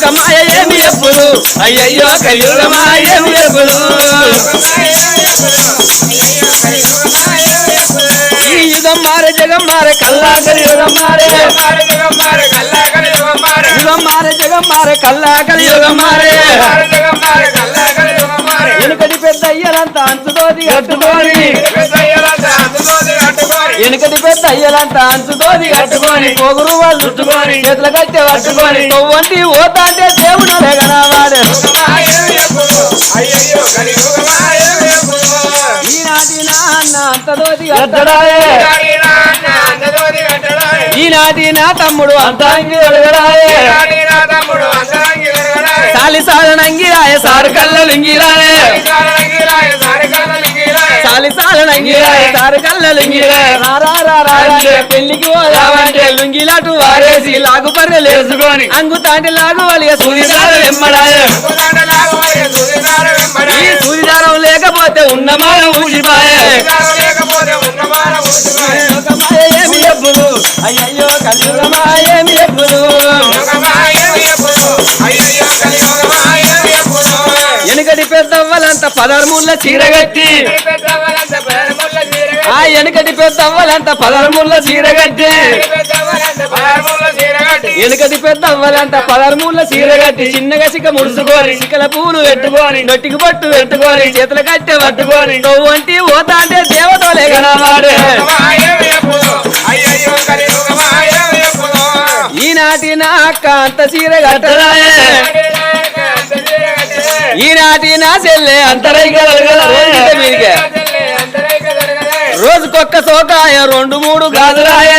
లోకమాయ ఏమి ఎప్పుడు అయ్యయ్యో కలియుగమాయ ఏమి ఎప్పుడు ఈ యుగం మారే జగం మారే కల్లా కలియుగం మారే. యుగం మారే జగం మారే కల్లా కలియుగం మారే. వెనుకటి పెద్ద అయ్యలంతా అంచుతోది కట్టుకొని వెనుకటి పెద్ద అయ్యలంతా అంచుతోది కట్టుకొని పొగురు వాళ్ళు చుట్టుకొని చేతుల కట్టె పట్టుకొని తొవ్వంటి పోతా అంటే దేవుడు లేకనావాడు ఈనాటి నాన్న అంతదోది కట్టడాయే. ఈనాటి నా తమ్ముడు అంతాంగి వెలగడాయే. సాలి సాలనంగిరాయ సారు కళ్ళలింగిరాయే. సాలి సాలనంగిరాయ సారు కళ్ళలింగిరాయ రారా రారా అంటే పెళ్ళికి పోదామంటే లుంగిలాటు వారేసి లాగు పర్రెలు వేసుకొని. అంగు తాంటి లాగు ఈ సూర్యదారం లేకపోతే ఉన్న మానం ఊసిపాయే ఏమి అయ్యయ్యో కలియుగమాయ ఏమి ఎప్పుడు పెద్దవ్వలంత చీర చీరగట్టి. ఆ వెనుకటి పెద్దవ్వలంత పదర్ముళ్ళ చీరగట్టి. వెనుకటి పెద్దవ్వలంత చీర చీరగట్టి. చిన్నగా గసిక ముడుచుకోని సిక్కల పూలు పెట్టుకోని నొట్టికి పట్టు పెట్టుకోని చేతుల కట్టె పట్టుకొని వంటి పోతా అంటే దేవతలే కనవాడే ఈనాటి నా అక్క అంత చీర కట్టరాయే. ఈనాటి నా చెల్లె అంతరైకే రోజుకొక్క సోకాయ రెండు మూడు గాజులాయే.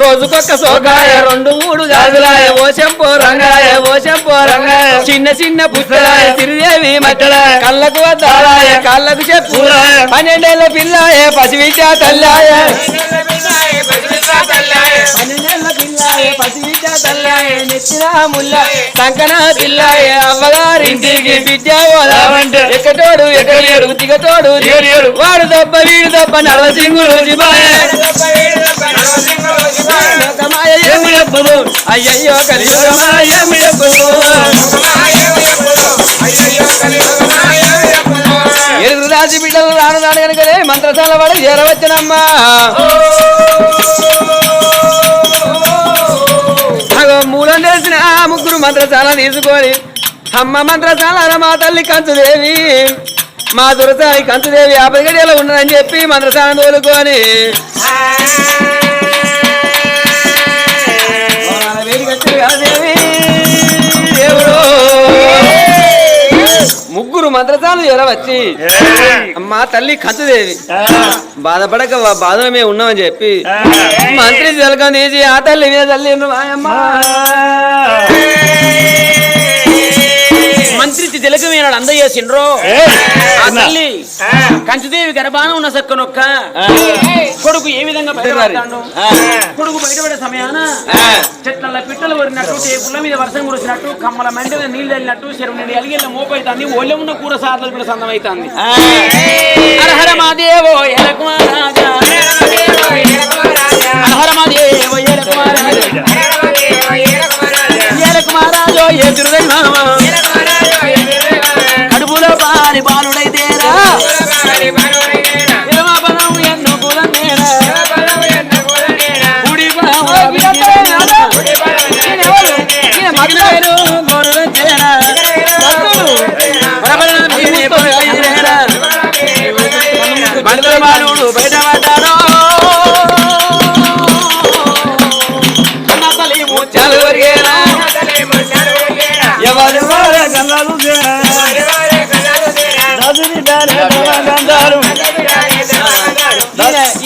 రోజుకొక్క సోకాయ రెండు మూడు గాజులాయ. ఓ చెంపో రంగాయ ఓ చెంపో రంగాయ. చిన్న చిన్న పుట్టలాయ సిరిదేవి మట్టలాయ కళ్ళకు వద్దాలాయ కాళ్ళకు చెప్పులాయ. పన్నెండేళ్ళ పిల్లాయ పసివిద్య తల్లాయ. పిల్లాయ పసివిద్య తల్లాయ ముల్ల అవ్వగారింటికి విద్య పోదామంటే ఎక్కటోడు ఎక్కలేడు దిగటోడు దిగలేడు వాడు తప్ప వీడు తప్ప నరసింహుడు అయ్యయ్యో కలియుగమాయ ఎరుగు రాజు బిడ్డలు రాను రాను కనుకనే మంత్రశాల వాడు చేరవచ్చనమ్మా. మూలం తెలిసిన ఆ ముగ్గురు మంత్రశాల తీసుకొని అమ్మ మంత్రశాల మా తల్లి కంచుదేవి మా దురసాయి కంచుదేవి యాభై గడియలో ఉన్నదని చెప్పి మంత్రశాల తోలుకొని. దేవి దేవుడు మంత్రశాలు ఎరవచ్చి మా తల్లి కంచుదేవి. బాధపడక బాధలో మేము ఉన్నామని చెప్పి మంత్రి జలకం తీసి ఆ తల్లి మీద తల్లి మంత్రి తిలకమేనాడు అందజేసిండ్రో ఆ తల్లి. కంచిదేవి గర్భాన ఉన్న సక్కనొక్క కొడుకు ఏ విధంగా బయటపడతాడు? కొడుకు బయటపడే సమయాన చెట్ల పిట్టలు వరినట్టు టేపుల మీద వర్షం కురిసినట్టు కమ్మల మెండల నీళ్ళు వెళ్ళినట్టు చెరువు నుండి అలిగేళ్ళ మోపైతుంది ఒళ్ళె ఉన్న కూర సార్లు కూడా సందమైతుంది. హరహర మాదేవో ఎలకుమారాజా హరహర మాదేవో ఎలకుమారాజా ఎలకుమారాజో ఏ తిరుదైనామా బాలుడైతేరా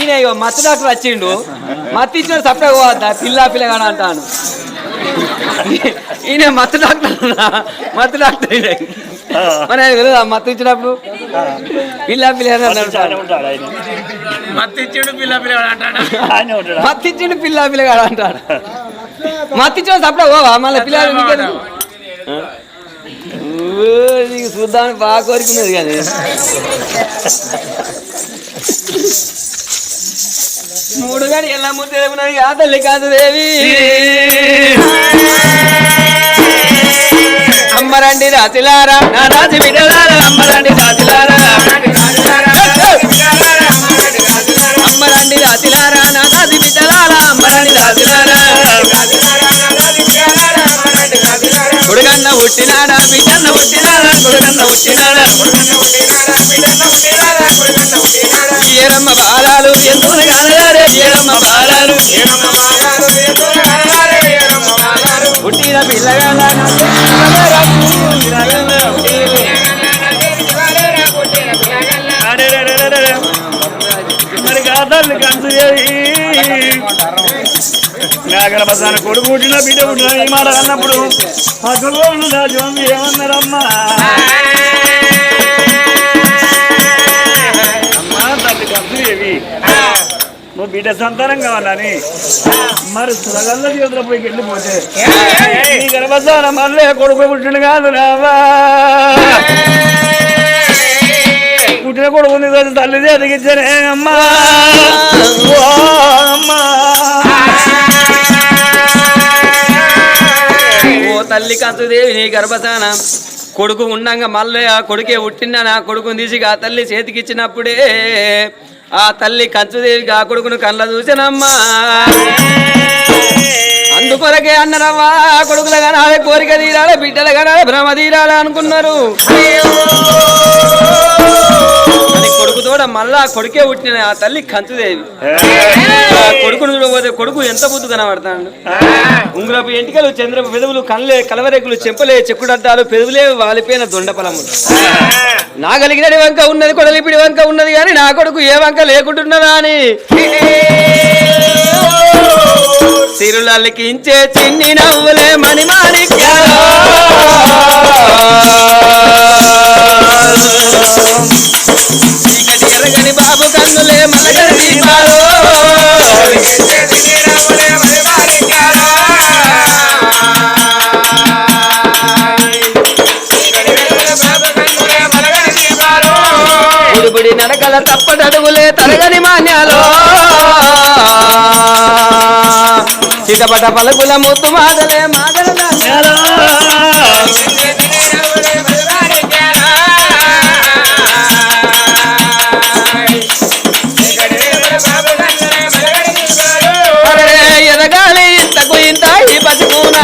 ఈయన మత్తు డాక్టర్ వచ్చిండు. మత్తు ఇచ్చిన సప్లై పోవద్దా? పిల్ల పిల్లగాడు అంటాను ఈయన మత్తు డాక్టర్. మత్తు డాక్టర్. మరి ఆయన మత్తు ఇచ్చినప్పుడు? పిల్ల పిల్లగాడు అంటాడు మత్తిచ్చుడు పిల్ల అంటాడు. ఆయన ఉంటాడా. మత్తిచ్చిండు పిల్ల పిల్లగాడు అంటాడు. మత్తిచ్చిన అప్పుడే ఓవా మళ్ళీ పిల్లలు నువ్వు నీకు చూద్దామని బాగా కోరుకున్నది కానీ. మూడు కానీ ఎలా ముందు కాదు తల్లి కాంతదేవి అమ్మరండి రాతిలారా. నా రాజు బిడ్డలారా అమ్మరండి పిల్లన్న పుట్టినాడా పిల్లన్న పుట్టినాడా కొడుకన్న పుట్టినాడా కొడుకన్న పుట్టినాడా పిల్లన్న పుట్టినాడా కొడుకన్న పుట్టినాడా బాలాలు ఎందున కానగారే వీరమ్మ బాలాలు. పుట్టిన పిల్లగా నాగర బసాన కొడుకు పుట్టిన బిడ్డ పుట్టిన ఈ మాట అన్నప్పుడు అక్కగోను రాజు ఏమన్నారమ్మా? అమ్మా తల్లి నువ్వు బిడ్డ సంతానం కావాలని మరి సురగల్ల చేతుల పోయి వెళ్ళిపోతే నీ గర్భసాన మళ్ళీ కొడుకు పుట్టిన కాదు రావా పుట్టిన కొడుకు నీ రోజు తల్లి చేతికిచ్చానే అమ్మా అమ్మా. తల్లి కత్తుదేవి నీ గర్భసాన కొడుకు ఉండంగా మళ్ళీ ఆ కొడుకే పుట్టిన నా కొడుకుని తీసి ఆ తల్లి చేతికిచ్చినప్పుడే ఆ తల్లి కంచుదేవికి ఆ కొడుకును కళ్ళ చూసినమ్మా. అందుకొరకే అన్నరవ్వా కొడుకులు కనాలి కోరిక తీరాలి బిడ్డల కనాలి భ్రమ తీరాలి అనుకున్నారు. తోడ మళ్ళా కొడుకే పుట్టిన ఆ తల్లి కంచుదేవి. ఆ కొడుకును చూడబోతే కొడుకు ఎంత బుద్ధు కనబడతాడు? ఉంగురపు ఎంటికలు చంద్రపు పెదవులు కళ్ళే కలవరేకులు చెంపలే చెక్కుడద్దాలు పెదవులే వాలిపోయిన దొండపలములు. నాగలిగినడి వంక ఉన్నది కొడలిపిడి వంక ఉన్నది కానీ నా కొడుకు ఏ వంక లేకుంటున్నదా అని? సిరులల్లికించే చిన్ని నవ్వులే మణి మాణిక్యాలు. చీకటి ఎరగని బాబు కన్నులే మలగడి దీపాలు నడకల తప్పటడుగులే తరగ చిటపట పలుకుల ముత్తు మాదలే మాదల ఎదగాలి ఇంతకు ఇంత ఈ బతుకునా?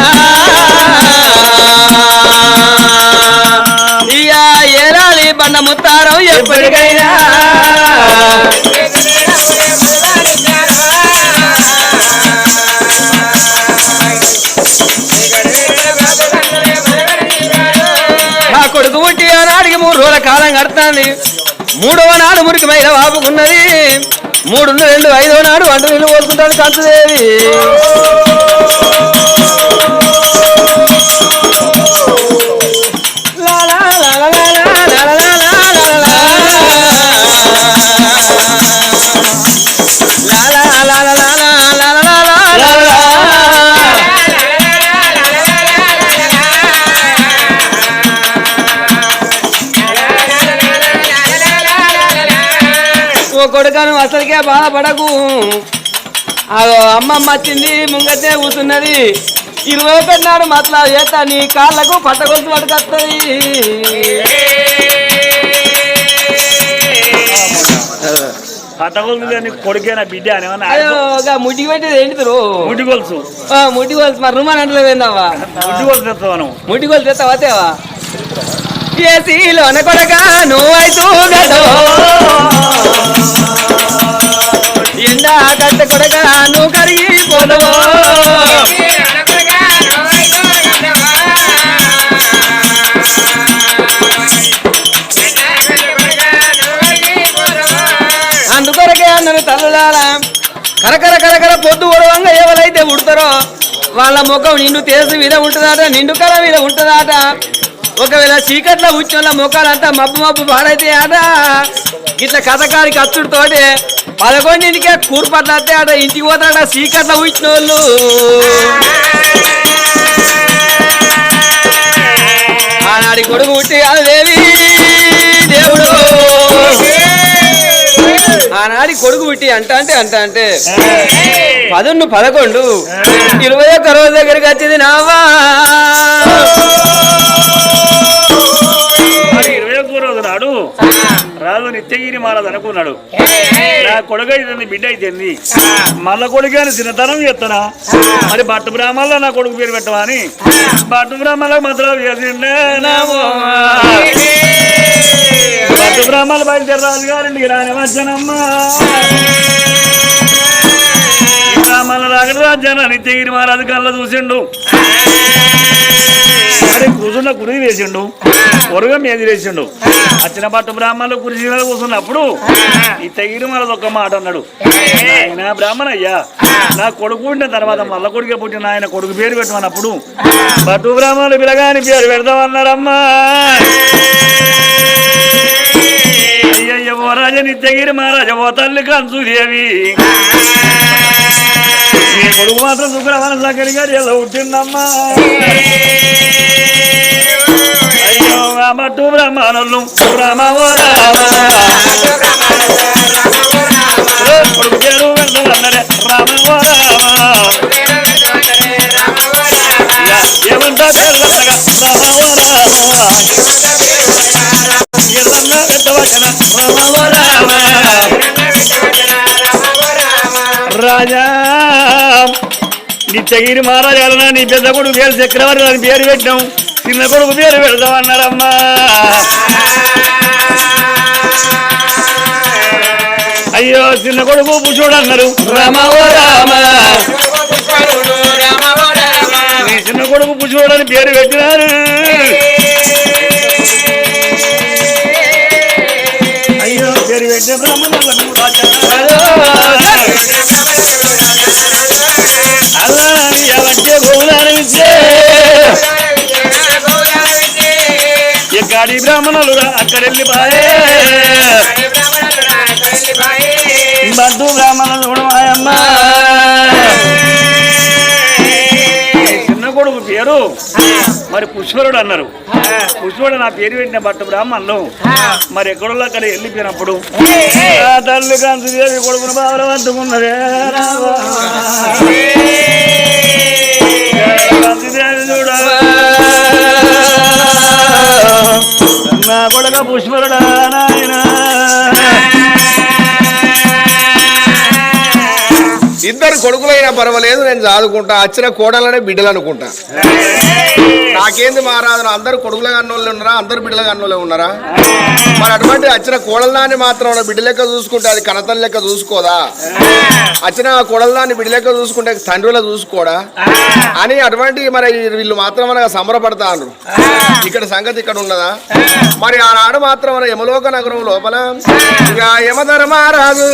ఇయ ఏరాలి బండ ముత్తారం ఎప్పటికైనా మూడు రోజుల కాలం గడుతుంది. మూడవ నాడు మురికి మైల వాపుకున్నది. మూడు రెండు ఐదవ నాడు వంట నీళ్ళు పోసుకుంటాడు కంచుదేవి ఓ కొడుకను అసలుకే బాధపడకు. అదో అమ్మమ్మ వచ్చింది ముంగతే కూతున్నది ఇరవై ఒకటి నాడు మతలా చేత నీ కాళ్ళకు పట్టగొలుసు పట్టుకొస్తుంది. పెట్టేది ఏంటి బ్రో ముడ్డి గొలుసు. మరి రుమాన్ అంటే ఏందవ్వా ముడ్డి గొలుసు తెస్తావు ముడ్డి గోల్స్ తెస్తావా తేవా ఏసీలోన కొడక నువ్వైతూ గదో ఎండా కట్ట కొడక నువ్వు కరిగిపోదవో అందుకొరకే అన్నను తల్లులారా కరకర కరకర పొద్దు ఒడవంగా ఎవరైతే ఉడతారో వాళ్ళ ముఖం నిండు తేసు మీద ఉంటుందట నిండు కల మీద ఉంటుందట. ఒకవేళ చీకట్లో కూర్చోళ్ళ ముఖాలంతా మబ్బు మబ్బు పాడైతే ఆట ఇట్లా కథకారికి అచ్చుడుతోటి పదకొండింటికే కూర్పట్ల వస్తే ఆడ ఇంటికి పోతాడ చీకట్లో కూర్చున్న వాళ్ళు ఆనాడి కొడుకు పుట్టి దేవి దేవుడు. ఆనాడి కొడుకు పుట్టి అంట అంటే అంట అంటే పదొండు పదకొండు ఇరవై ఒక్క రోజు దగ్గరికి వచ్చింది నావా. ఒక్క రోజు నిత్యగిరి మహారాజు అనుకున్నాడు. నా కొడుకు అయితే బిడ్డ అయితేంది మళ్ళా కొడుకు అని చిన్నతనం చెప్తానా మరి భట్టు బ్రాహ్మణులో నా కొడుకు పేరు పెట్టవా అని. భట్టు బ్రాహ్మణులకు మంత్రాలు చేసిండే. భట్టు బ్రాహ్మణులు బయలుదేరి రాజు గారింటికి రాని వచ్చనమ్మా బ్రాహ్మణుల రాగడ రాజ్యాన్ని నిత్యగిరి మహారాజు కళ్ళ చూసిండు. కూర్చున్న గురి వేసిండు. పొరుగ మీద వేసిండు? వచ్చిన పట్టు బ్రాహ్మణులు కురిసి మీద కూర్చున్నప్పుడు ఈ తగిన మనది ఒక్క మాట అన్నాడు. నా బ్రాహ్మణ అయ్యా నా కొడుకు పుట్టిన తర్వాత మల్ల కొడుకే పుట్టిన ఆయన కొడుకు పేరు పెట్టమన్నప్పుడు పట్టు బ్రాహ్మణులు పిలగాని పేరు పెడదామన్నారమ్మా. అయ్యయ్య ఓ రాజ నిత్యగిరి మహారాజ ఓ తల్లి కంచుదేవి. నీ కొడుకు మాత్రం శుక్రవారం సక్కరి గారు ఎలా ఉంటుందమ్మా అయ్యో రామట్టు బ్రహ్మానులు రామ. ఓ రామ కొడుకు పేరు వెళ్తానరే రామ ఓ రామ. ఏమంటా పేరు పెట్టగా రామ. ఓ రామ ఎల్లన్నా పెట్టవచన రామ ఓ రామ. రాజా. నిత్యగిరి మహారాజాలనా నీ పెద్ద కొడుకు పేరు చక్రవర్తి అని పేరు పెట్టాం చిన్న కొడుకు పేరు పెడతాం అన్నారమ్మా అయ్యో చిన్న కొడుకు పుషుడు అన్నారు. రామ ఓ రామ నీ చిన్న కొడుకు పుషుడు అని పేరు పెట్టినారు. అయ్యో పేరు పెట్టిన బ్రహ్మణులకు రాజా. అలా నీ అవచ్చే ఎక్కడి బ్రాహ్మణులు అక్కడ వెళ్ళిపోయే. బంధు బ్రాహ్మణులు కూడా మాయమ్మ. చిన్న కొడుకు పేరు. మరి పుష్పరుడు అన్నారు. పుష్పరుడు నా పేరు పెట్టిన బట్ట బ్రాహ్మణులు. మరి ఎక్కడో అక్కడ వెళ్ళిపోయినప్పుడు తల్లి కాంతి దేవి కొడుకును దేవి చూడ. నా కొడుక పుష్పరుడా నాయనా. ఇద్దరు కొడుకులైనా పర్వాలేదు నేను చదువుకుంటా. వచ్చిన కోడలనే బిడ్డలు అనుకుంటా నాకేంది మహారాజు అందరు కొడుకుల కన్నోళ్ళు ఉన్నారా? అందరు బిడ్డల కన్నోళ్ళే ఉన్నారా? మరి అటువంటి వచ్చిన కోడలదాన్ని మాత్రం బిడ్డ లెక్క చూసుకుంటే అది కనతల లెక్క చూసుకోదా? వచ్చిన కోడలదాన్ని బిడ్డ లెక్క చూసుకుంటే తండ్రుల చూసుకోడా? అని అటువంటి మరి వీళ్ళు మాత్రం మనగా సంబరపడతాను ఇక్కడ సంగతి ఇక్కడ ఉన్నదా? మరి ఆనాడు మాత్రం మన యమలోక నగరం లోపల. ఇక యమధర్మారాజు.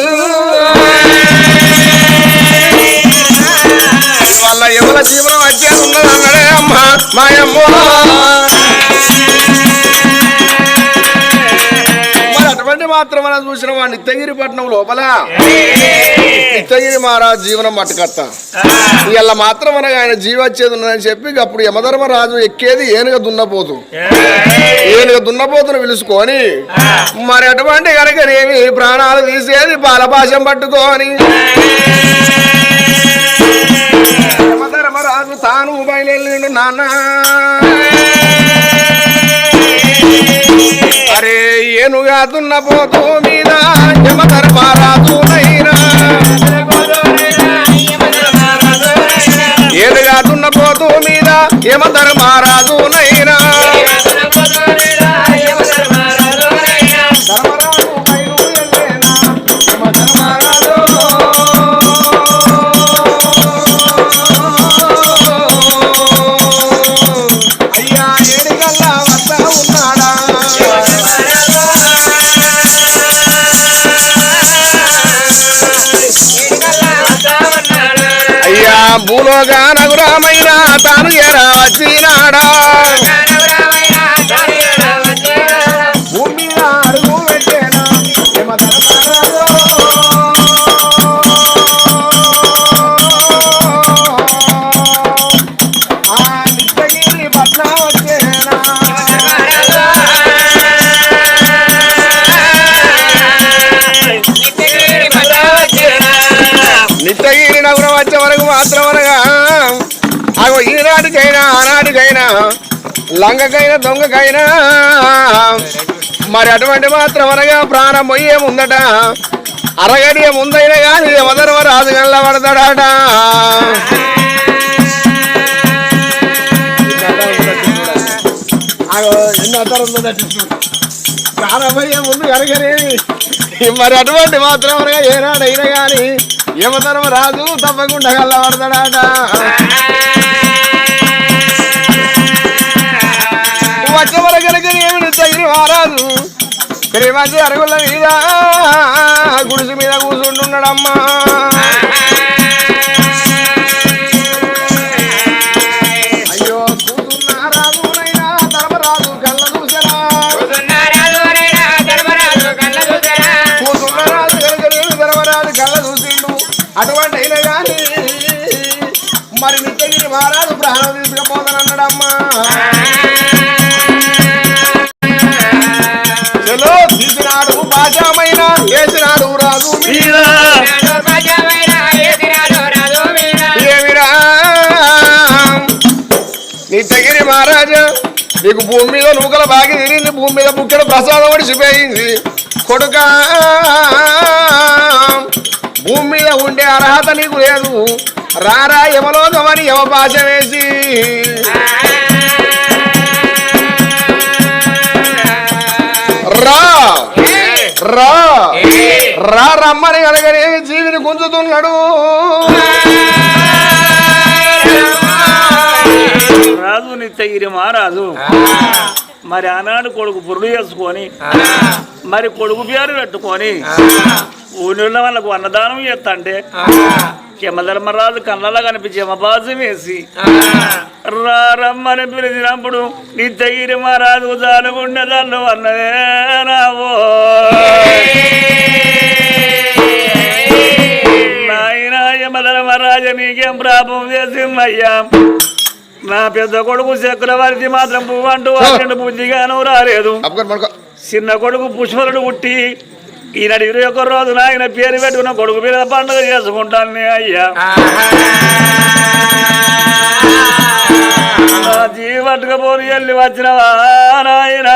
వాళ్ళ యమల జీవనం వచ్చేది ఉన్నది అన్నడే అమ్మ మాయమ్మ. అటువంటి మాత్రం మనం చూసిన వాడు నిత్యగిరి పట్టణం లోపల. నిత్యగిరి మహారాజు జీవనం మట్టుకత్త ఇలా మాత్రం మనకు ఆయన జీవచ్చేది ఉన్నదని చెప్పి అప్పుడు యమధర్మరాజు ఎక్కేది ఏనుగ దున్నపోతు. ఏనుగ దున్నపోతును పిలుచుకొని మరి అటువంటి కనుక ప్రాణాలు తీసేది పాలపాశం పట్టుకొని. యమధర్మరాజు తాను బయలుదేరిండు నాన్న. అరే ఏనుగా దున్నపోతు మీద యమధర్మరాజు భూలోగా నగురామైన తాను ఎరా వచ్చినాడా లంగకైనా దొంగకైనా. మరి అటువంటి మాత్రం అనగా ప్రాణం పోయే ముందట అరగడియ ముందైనా కానీ ఎవదరవ రాజు గల్ల పడతాడట. ప్రాణం పోయే ముందు కరగనేది మరి అటువంటి మాత్రం అనగా ఏనాడైనా కానీ యమధర్మ రాజు తప్పకుండా గల్ల పడతాడట. ఏమిటి ప్రేమ అరుగుల మీద గుడిసి మీద కూర్చుంటున్నాడమ్మా మహారాజా నీకు భూమి మీద నూకల బాగి తిరిగింది భూమి మీద బుక్కెడు ప్రసాదం ఒడిసిపోయింది కొడుక భూమి మీద ఉండే అర్హత నీకు లేదు. రారా యమలోకమని యమ భాష వేసి రా. రా రా రమ్మని కనుకనే జీవిని గుంజుతున్నాడు. రాజు నిత్యగిరి మహారాజు. మరి ఆనాడు కొడుకు పురుడు చేసుకొని మరి కొడుకు పేరు పెట్టుకొని ఊళ్ళో వాళ్ళకు అన్నదానం చేస్తంటే యమధర్మరాజు కళ్ళలో కనిపించి యమపాసం వేసి రారమ్మని పిలిచినప్పుడు నిత్యగిరి మహారాజు జానుగుండె దాన్ని అన్నదే రావో నాయన యమధర్మరాజ నీకేం ప్రాపం చేసిందయ్యా? నా పెద్ద కొడుకు చక్రవర్తి మాత్రం పువ్వు అంటూ అతడు బుద్ధిగాను రాలేదు. చిన్న కొడుకు పుష్పరుడు పుట్టి ఈనాడు ఇరవై ఒక్క రోజు నాయన పేరు పెట్టుకున్న కొడుకు మీద పండుగ చేసుకుంటాను అయ్యా. జీవట్టుకపోని వెళ్ళి వచ్చినవా నాయన?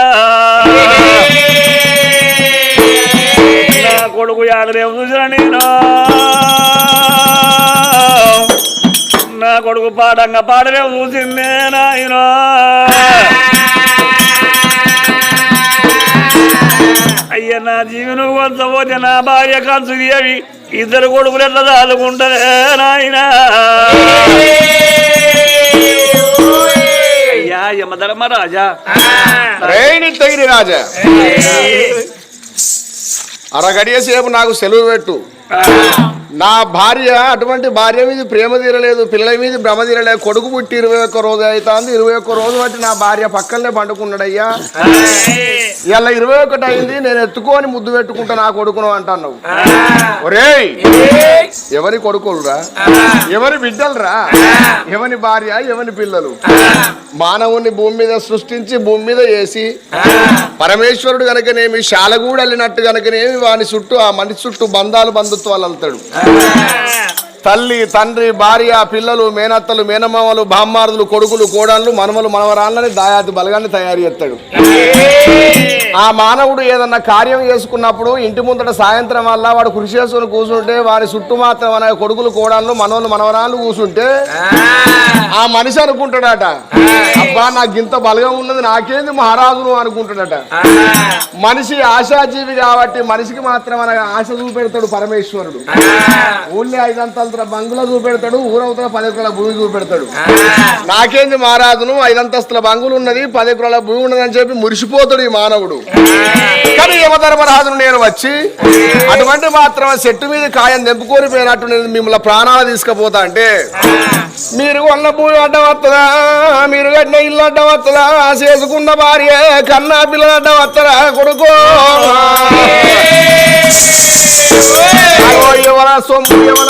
నా కొడుకు యాడలేవు చూసిన నేను? నా కొడుకు పాడంగా పాడలేవు చూసిందే నాయనా. అయ్య నా జీవనం కొంత పోతే నా భార్య కంచు అవి ఇద్దరు కొడుకులు ఎట్లా దాదుకుంటారే నాయన. అయ్యా యమధర్మరాజా తగిరి రాజా. అరగడియ సేపు నాకు సెలవు పెట్టు. నా భార్య అటువంటి భార్య మీద ప్రేమ తీరలేదు పిల్లల మీద భ్రమ తీరలేదు. కొడుకు పుట్టి ఇరవై ఒక్క రోజు అవుతుంది ఇరవై ఒక్క రోజు బట్టి నా భార్య పక్కనే పండుకున్నాడయ్యా. ఇలా ఇరవై ఒకటి అయింది నేను ఎత్తుకొని ముద్దు పెట్టుకుంటా నా కొడుకును అంటున్నావు. ఒరేయ్ ఎవరి కొడుకులురా? ఎవరి బిడ్డలురా? ఎవరి భార్య ఎవరి పిల్లలు? మానవుని భూమి మీద సృష్టించి భూమి మీద వేసి పరమేశ్వరుడు కనుకనేమి శాలగూడు వెళ్ళినట్టు కనుకనేమి వాని చుట్టూ ఆ మనిషి చుట్టూ బంధాలు బంధుత్వాలు వెళ్తాడు Yeah. తల్లి తండ్రి భార్య పిల్లలు మేనత్తలు మేనమామలు బామ్మారుదులు కొడుకులు కోడళ్ళు మనమలు మనవరాళ్ళని దాయాది బలగాన్ని తయారు చేస్తాడు. ఆ మానవుడు ఏదన్నా కార్యం చేసుకున్నప్పుడు ఇంటి ముందట సాయంత్రం వల్ల వాడు కృషి చేసుకుని కూర్చుంటే వాడి చుట్టూ మాత్రం అనే కొడుకులు కోడళ్ళు మనవలు మనవరాళ్ళు కూర్చుంటే ఆ. మనిషి అనుకుంటాడట అబ్బా నాకు ఇంత బలగం ఉన్నది నాకేంది మహారాజును అనుకుంటాడట. మనిషి ఆశాజీవి కాబట్టి మనిషికి మాత్రం అనగా ఆశ చూపెడతాడు పరమేశ్వరుడు. ఊళ్ళో ఐదంతల బంగులో చూపెడతాడు ఊరవతల పది ఎకరాల భూమి చూపెడతాడు. నాకేంది మహారాజును ఐదంతస్తుల బంగులు ఉన్నది పది ఎకరాల భూమి ఉన్నది అని చెప్పి మురిసిపోతాడు ఈ మానవుడు. కానీ యమధర్మరాజును నేను వచ్చి అటువంటి మాత్రం చెట్టు మీద కాయం తెంపుకొని పోయినట్టు నేను మిమ్మల్ని ప్రాణాలు తీసుకుపోతా అంటే మీరు కొన్న భూమి అడ్డ వస్తుందా మీరు కట్టిన ఇల్లు అడ్డ వస్తుందా చేసుకున్న భార్య కన్నా పిల్లలు అడ్డ వస్తారా కొడుకో ఎవర సొమ్ము ఎవర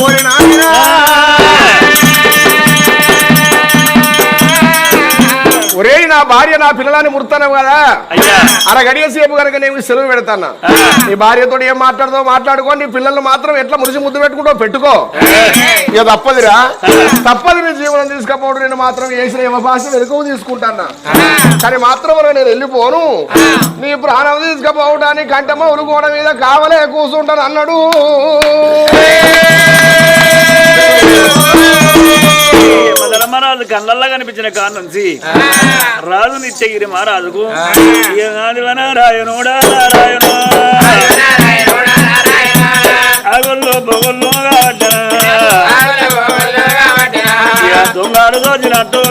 భార్య నా పిల్లలని ముడతాను కదా? అయ్యా. అర గడియ సేపు కనుక నేను సెలవు పెడతాను? నీ భార్యతో ఏం మాట్లాడదో మాట్లాడుకో నీ పిల్లల్ని మాత్రం ఎట్లా మురిసి ముద్దు పెట్టుకుంటో పెట్టుకో. ఇక తప్పదురా. తప్పదు నీ జీవనం తీసుకపోవడం నేను మాత్రం వేసిన భాష వెనుకవు తీసుకుంటాను? కానీ మాత్రం నేను వెళ్ళిపోను. నీ ప్రాణం తీసుకుపోవడానికి కంటమ ఉరుకోవడం మీద కావలే కూర్చుంటాను అన్నాడు. మదరమరాజు కళ్ళల్లా కనిపించిన కానుంచి రాజు నిత్యగిరి మహారాజుకు రాయనుడా. అగొల్లో బొగొల్లో దోచినట్టు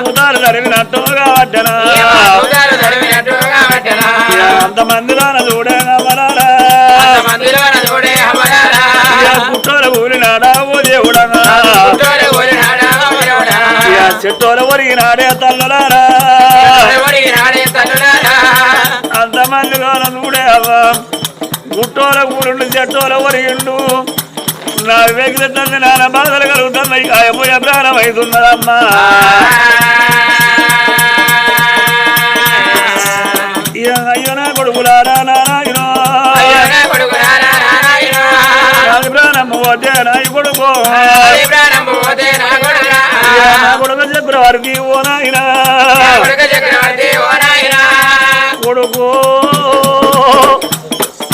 పూతాలు అంతమందిలో చెట్టోల ఒరిగినాడే తల్లలారా. అంతమందిలో చూడే అవ్వా. గుట్టోల ఊరుండు చెట్టోల ఒరిగిండు నా వెగిలి తండ్రి నాన్న బాధలు కలుగుతున్నాయి ఆయపోయే ప్రాణం అవుతున్నదమ్మా అయ్యో నా కొడుకులారా నారాయణ కొడుకు ఇక నా కొడుకు. చక్రవర్తి ఓ నాయనా కొడుకు.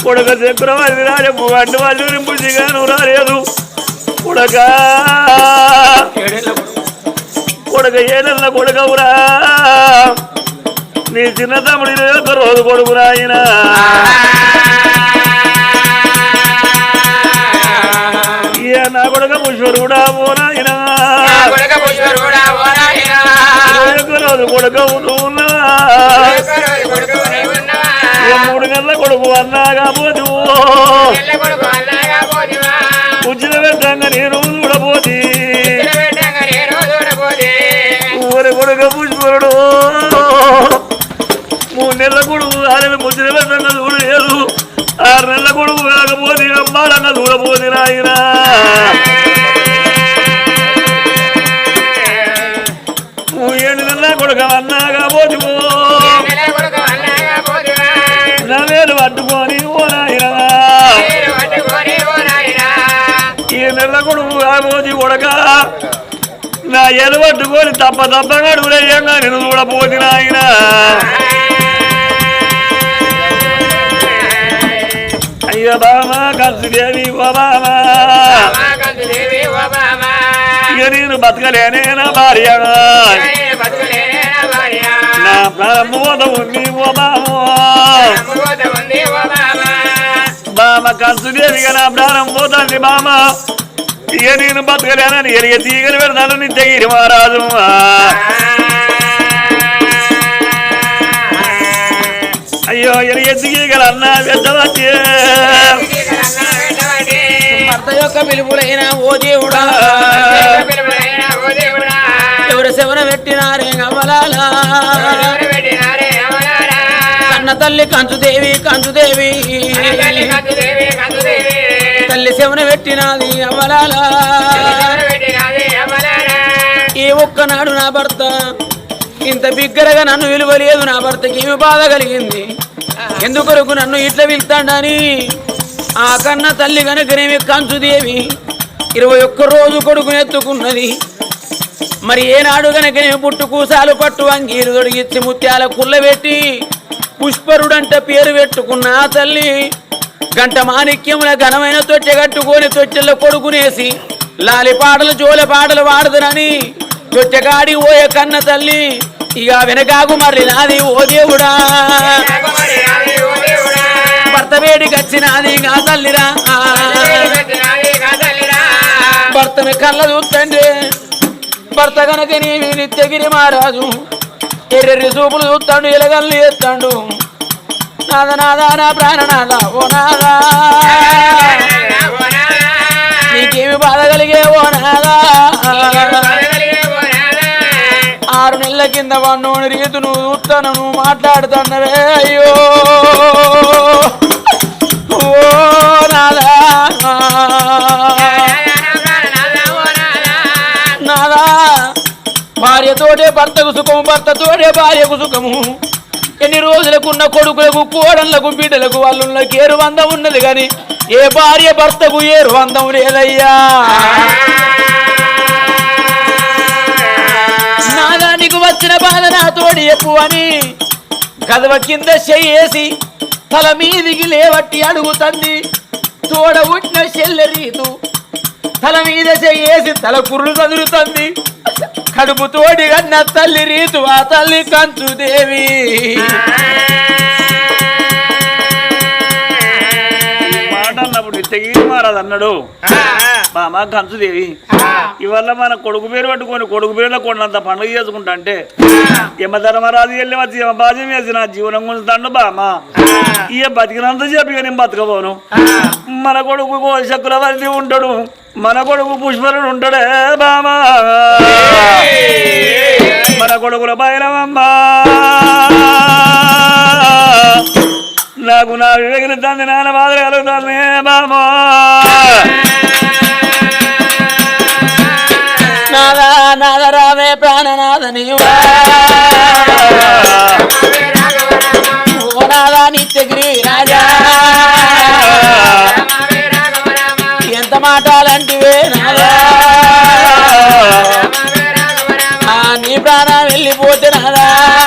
కొడుక చక్రవర్తి రాజపు అడ్డు వాళ్ళు బుద్ధిగాను రాలేదు. కొడక. కొడుక ఏడల్ల కొడుకవురా. నీ చిన్న తమ్ముడి ఒక రోజు కొడుకు రాయిన ఇక నా కొడుక ముష్వరు కూడా పోనాయన ఒక రోజు మూడు గంటల కొడుకు అన్నాగా పోతూ ఉచిత పెట్టంగా నేను చూడబోతి ఊరి కొడుక పుష్పరుడు. మూడు నెలల కొడుకు ఆరు ముచ్చిన పెట్టంగా చూడలేదు ఆరు నెలల కొడుకు కాకపోతే అమ్మాడంగా చూడబోతి నాయన. నెలల కొడుకు నా పట్టుకొని ఓ ఈ నెల కొడుకు కాకపోతే ఉడక నా ఎలు పట్టుకొని తప్ప తప్పగా అడుగులేయంగా నేను చూడపోతి నాయన. అయ్య బామా కలిసిదేవి ఓ బామా. ఇక నేను బతకలేనే నా భార్య నా ప్రారంభోద బామ కంసుదేవిగా నా ప్రారంభోదండి బామ. ఇక నేను బతకలేనని ఎరిగ తీగలు పెడతాను నిత్యగిరి మహారాజు అయ్యో ఎరిగ తీగల అన్నా పెద్దవాటి భర్త యొక్క పిలుపులైన ఓ దేవుడా. ఎవరు శవన పెట్టినారే అమలాలా? కన్న తల్లి కంచుదేవి కంచుదేవి. తల్లి శవన పెట్టినది అమలాలా? ఈ ఒక్కనాడు నా భర్త ఇంత బిగ్గరగా నన్ను విలువలేదు నా భర్తకి ఏమి బాధ కలిగింది? ఎందుకొరకు నన్ను ఇట్లా వెళ్తాడని ఆ కన్న తల్లి కనుక నేమి కంచుదేవి ఇరవై ఒక్క రోజు కొడుకుని ఎత్తుకున్నది. మరి ఏనాడు కనుకనేమి పుట్టు కూసాలు పట్టు అంగీలు తొడిగిచ్చి ముత్యాల కుల్లబెట్టి పుష్పరుడంట పేరు పెట్టుకున్న తల్లి గంట మాణిక్యముల ఘనమైన తొట్టె కట్టుకొని తొట్టెల్లో కొడుకునేసి లాలి పాటలు జోల పాటలు పాడుదరని తొట్టెగాడి ఓయ కన్న తల్లి ఇక వెనకాకు మరి నాది ఓ దేవుడా. భర్త వేడికి వచ్చినది నా తల్లిరా. భర్తని కళ్ళ చూస్తండి భర్త కనుక నీవి నిత్యగిరి మహారాజు ఎర్రెర్రి చూపులు చూస్తాడు ఎలగల్లు ఎత్తాడు. నాద నాద నా ప్రాణనాద ఓ నాదా. నీకేమి బాధ కలిగే ఓ నాదా? ఆరు నెలల కింద వన్నోని రీతు నువ్వు చూస్తాను నువ్వు మాట్లాడుతున్నవే అయ్యో. ఓ. తోటే భర్తకు సుఖము భర్త తోడే భార్యకు సుఖము. ఎన్ని రోజులకు ఉన్న కొడుకులకు కోడళ్ళకు బిడ్డలకు వాళ్ళకి ఏరు అందం ఉన్నది కానీ ఏ భార్య భర్తకు ఏరు అందం లేదయ్యా. నాదానికి వచ్చిన బాధ నా తోడి ఎక్కువ అని కదవ కింద చెయ్యేసి తల మీదికి లేవట్టి అడుగుతంది. తోడ ఉట్టిన చెల్లె రీతు తల మీద చెయ్యేసి తల కుర్రు చదురుతుంది కడుపు తోడి కన్న తల్లి రీతు ఆ తల్లి కంచుదేవి. అన్నప్పుడు తెగి మారాదు అన్నాడు బామా కంచుదేవి ఇవల్ల మన కొడుకు పేరు పట్టుకొని కొడుకు పేరులో కొండంత పండుగ చేసుకుంటా అంటే యమధర్మరాజు వెళ్ళి వచ్చి యమ బాధ్యం వేసి నా జీవనం గుంజుతాడు బామా ఇక బతికినంత చెప్పి నేను బతకపోను మన కొడుకు శకుల వరిది ఉంటాడు. మన కొడుకు పుష్పరుడు ఉంటాడే బామా మన కొడుకుల బయలమమ్మా నాకు నా వివేకలుద్దాంది నాన్న బాధలు కలుగుతాను బామో నాదా నాదరావే ప్రాణనాథ నీవా నాదా నిత్యగిరి రాజా. ఎంత మాటలంటివే నాదా. నీ ప్రాణం వెళ్ళిపోతే నాదా.